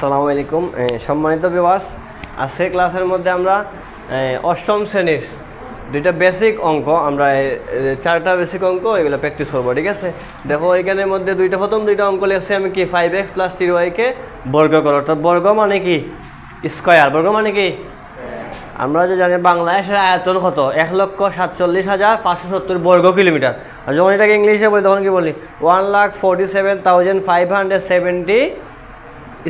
আসসালামু আলাইকুম। সম্মানিত বিভাস আজকের ক্লাসের মধ্যে আমরা অষ্টম শ্রেণির দুইটা বেসিক অঙ্ক, আমরা চারটা বেসিক অঙ্ক এগুলো প্র্যাকটিস করব, ঠিক আছে? দেখো, এখানের মধ্যে দুইটা, প্রথম দুইটা অঙ্ক লিখছি আমি কি? ফাইভ এক্স প্লাস থ্রি ওয়াইকে বর্গ করো, অর্থাৎ বর্গ মানে কি? স্কোয়ার বর্গ মানে কি? আমরা যে জানি বাংলাদেশের আয়তন কত? এক লক্ষ সাতচল্লিশ হাজার পাঁচশো সত্তর বর্গ কিলোমিটার। আর যখন এটাকে ইংলিশে বলি, তখন কি বলি? One lakh forty seven thousand five hundred seventy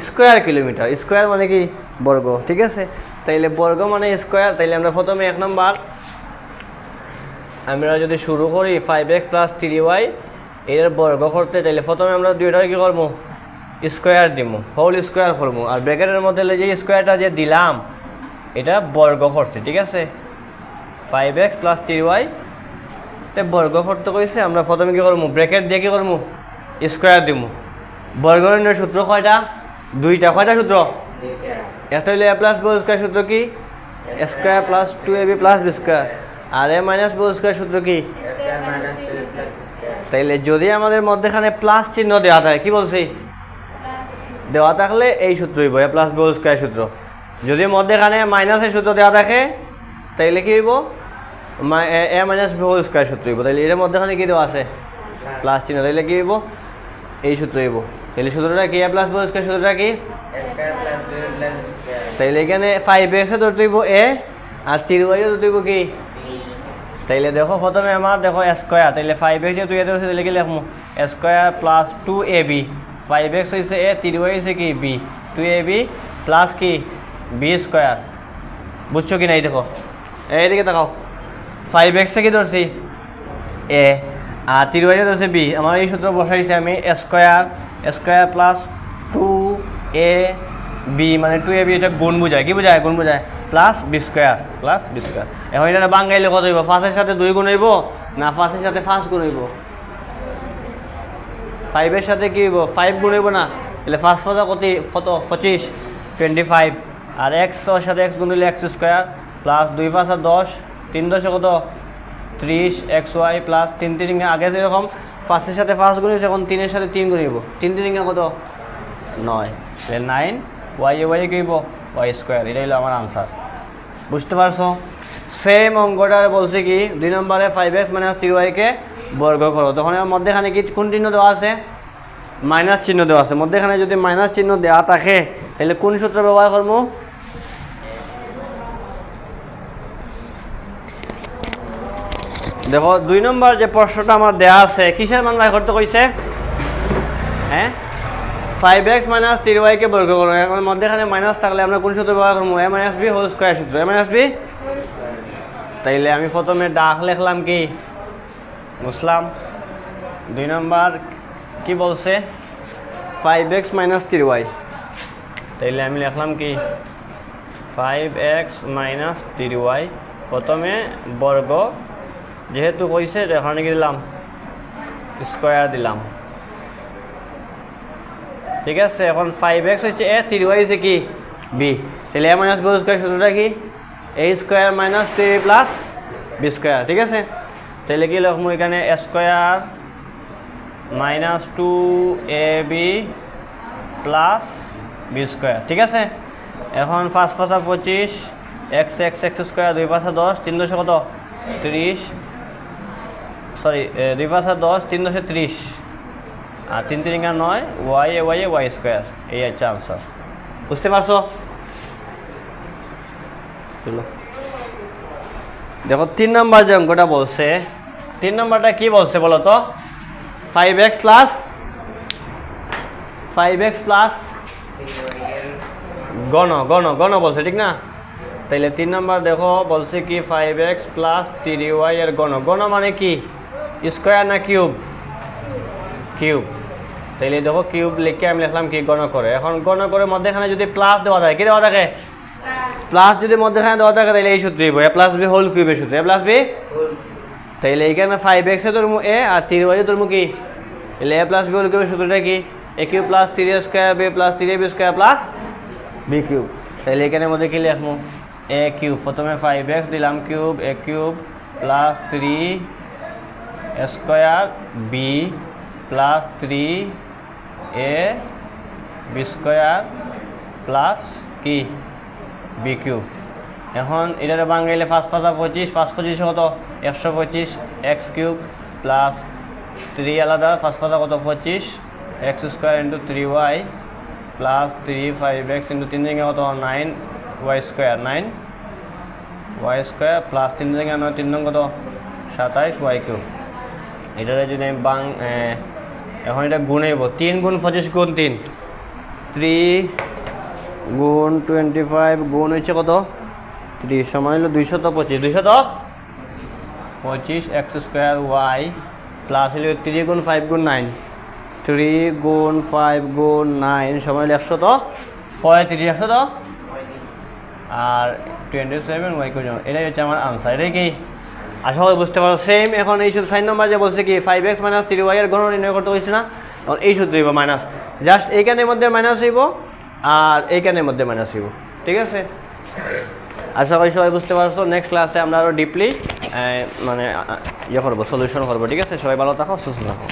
square kilometre, square মানে কি? বর্গ, ঠিক আছে? তাইলে বর্গ মানে স্কোয়ার, তাইলে আমরা প্রথমে এক নম্বর। আমরা যদি শুরু করি five x plus three y এর বর্গ করতে, তাইলে প্রথমে আমরা দুইটা কি করব? স্কোয়ার দিব হোল স্কোয়ার করব। আর ব্র্যাকেটের মধ্যে যে স্কোয়ারটা যে দিলাম, এটা বর্গ করছে, ঠিক আছে? Five x plus three y তে বর্গ করতে কইছে, আমরা প্রথমে কি করব? ব্র্যাকেট দিয়ে কি করব? স্কোয়ার দিব বর্গের সূত্র কয়টা? দুইটা কয়টা সূত্র? একটা হইলে এ প্লাস বি স্কোয়ার সূত্র কি? Square plus two a b plus b square R a minus b square সূত্র কি? তাইলে যদি আমাদের মধ্যেখানে প্লাস চিহ্ন দেওয়া থাকে কি বলছি? দেওয়া থাকলে এই সূত্র হইব এ প্লাস বি স্কোয়ার সূত্র। যদি মধ্যেখানে মাইনাসের সূত্র দেওয়া থাকে তাইলে কি হইব? এ- মাইনাস বি স্কোয়ার সূত্র হইব। তাইলে এর মধ্যেখানে কি দেওয়া আছে? প্লাস চিহ্ন। তাইলে কি হইব? এই সূত্র হইব তাইলে সূত্রটা কি? এ প্লাস বি স্কোয়ার সূত্রটা কি? তাইলে এখানে ফাইভ এক্সে ধরতে হইব এ আর থ্রি ওয়াইও ধরতে হইব কি? তাইলে দেখো প্রথমে আমার দেখো স্কোয়ার তাইলে ফাইভ এক্স যেহেতু এতে হচ্ছে তাহলে কি লিখব? Square plus two a b five x হয়েছে এ থ্রি ওয়াই হয়েছে কি? B two a b plus কি? বি স্কোয়ার বুঝছ কি নাই দেখো? এইদিকে দেখাও ফাইভ এক্সে কি ধরছি? এ আর থ্রি ওয়াইয়ে ধরছে বি, আমার এই সূত্র বসাইছি আমি square square plus two a b মানে টু এ বি এটা গুণ বোঝায়। কি বোঝায়? গুণ বোঝায়। Plus b square plus b square এখন এটা বাঙ্গাইলে কত হইব ফার্স্টের সাথে দুই গুণ হইব না ফার্স্টের সাথে ফার্স্ট গুণ হইব? ফাইভের সাথে কি হইব? ফাইভ গুণ হইব না। তাহলে ফার্স্ট ফার্স্ট কত? কত? পঁচিশ। টোয়েন্টি ফাইভ আর এক্সের সাথে এক্স গুণ হইলে এক্স স্কোয়ার প্লাস দুই পাঁচ আর দশ। তিন দশে কত? ত্রিশ, এক্স ওয়াই প্লাস তিন তিন আগে যেরকম ফার্স্টের সাথে ফার্স্ট গুণ হয়েছে এখন তিনের সাথে তিন গুণ হইব তিন তিন কত? নয়। তাহলে নাইন ওয়াই এ ওয়াই কইব ওয়াই স্কোয়ার এটাই হলো আমার আনসার বুঝতে পারছ? সেম অঙ্কটা বলছে কি, দুই নম্বরে ফাইভ এক্স মাইনাস থ্রি ওয়াইকে বর্গ করো। তখন এর মধ্যেখানে কি কোন চিহ্ন দেওয়া আছে? মাইনাস চিহ্ন দেওয়া আছে। মধ্যেখানে যদি মাইনাস চিহ্ন দেওয়া থাকে, তাহলে কোন সূত্র ব্যবহার করব? দেখো, দুই নম্বর যে প্রশ্নটা আমার দেওয়া আছে, কিসের মান বাই করতে কইছে হ্যাঁ ফাইভ এক্স মাইনাস থ্রি ওয়াইকে বর্গ করো। এখন মধ্যেখানে মাইনাস থাকলে আমরা কোন সূত্র ব্যবহার করব? A minus b whole square সূত্র। এ মাইনাস বি তাইলে আমি প্রথমে ডাক লিখলাম কি? বুঝলাম। দুই নম্বর কি বলছে? Five x minus three y তাইলে আমি লিখলাম কি? Five x minus three y প্রথমে বর্গ যেহেতু কইছে এখানে কি দিলাম, স্কোয়ার দিলাম। ঠিক আছে, এখন ফাইভ এক্স হচ্ছে এ থ্রি ওয়াই হচ্ছে কি? বি তাহলে এ মাইনাস বি স্কোয়ার সূত্রটা কি? A square minus three plus b square ঠিক আছে? তাহলে কি লিখব এখানে? A square minus two a b plus b square ঠিক আছে? এখন পাঁচ পাঁচা পঁচিশ এক্স এক্স এক্স স্কোয়ার দুই পাঁচা দশ, তিন দশে কত? তিরিশ। সরি দুই আর দশ, তিন দশে ত্রিশ। আর তিন তিরিঙ্গা নয় y a y a y square এই হচ্ছে আনসার বুঝতে পারছ? দেখো, তিন নম্বর যে অঙ্কটা বলছে, তিন নম্বরটা কি বলছে বলো তো? Five x plus five x plus গণ গণ গণ বলছে, ঠিক না? তাইলে তিন নম্বর দেখো, বলছে কি five x plus three y এর গণ। গণ মানে কি? স্কোয়ার না কিউব কিউব তাইলে দেখো কিউব লিখে আমি লিখলাম কি? গণ করে। এখন গণ করে মধ্যেখানে যদি প্লাস দেওয়া থাকে, কি দেওয়া থাকে? প্লাস যদি মধ্যেখানে দেওয়া থাকে তাহলে এই সূত্র এ প্লাস বি হোল কিউবের সূত্র। এ প্লাস বি তাইলে এইখানে ফাইভ এক্সে ধরবো এ আর থ্রি ওয়াই ধরবো কি? তাহলে এ প্লাস বি হোল কিউবের সূত্রটা কি? A cube plus three square b plus three b square plus b cube তাহলে এখানে মধ্যে কি লিখব এ কিউব প্রথমে ফাইভ এক্স দিলাম cube a cube plus three square b plus three a b square plus কি? B cube. এখন এটারে বাঙাইলে পাঁচ পাঁচা পঁচিশ, পাঁচ পঁচিশে কত? একশো পঁচিশ, এক্স কিউব প্লাস থ্রি আলাদা, পাঁচ পাঁচা কত? পঁচিশ, x square into three y plus three five x into তিন জায়গায় কত? Nine y square, nine y square plus তিন জায়গায় নয়, তিন নং কত? সাতাইশ ওয়াই কিউব। এটারে যদি আমি বাং এখন এটা গুণাইব তিন গুণ পঁচিশ গুণ তিন। থ্রি গুণ টোয়েন্টি ফাইভ গুণ হচ্ছে কত? ত্রিশ সমান হলো দুইশত পঁচিশ। দুইশত পঁচিশ এক্স স্কোয়ার ওয়াই প্লাস হলো থ্রি গুণ ফাইভ গুণ নাইন। থ্রি গুণ ফাইভ গুণ নাইন সমান হলো একশত পঁয়ত্রিশ। একশত? আর টোয়েন্টি সেভেন ওয়াই কোজন এটাই হচ্ছে আমার আনসার এটাই কি? আশা করি বুঝতে পারো সেম এখন এই শুধু সাইন নম্বর যে বলছে কি five x minus three y এর গণনা নির্ণয় করতে হয়েছে না? এখন এই সূত্র হইব মাইনাস জাস্ট এইখানের মধ্যে মাইনাস হইব আর এইখানের মধ্যে মাইনাস হইব। ঠিক আছে? আশা করি সবাই বুঝতে পারছ। নেক্সট ক্লাসে আমরা আরও ডিপলি মানে ইয়ে করব সলিউশন করব। ঠিক আছে? সবাই ভালো থাকো, সুস্থ থাকো।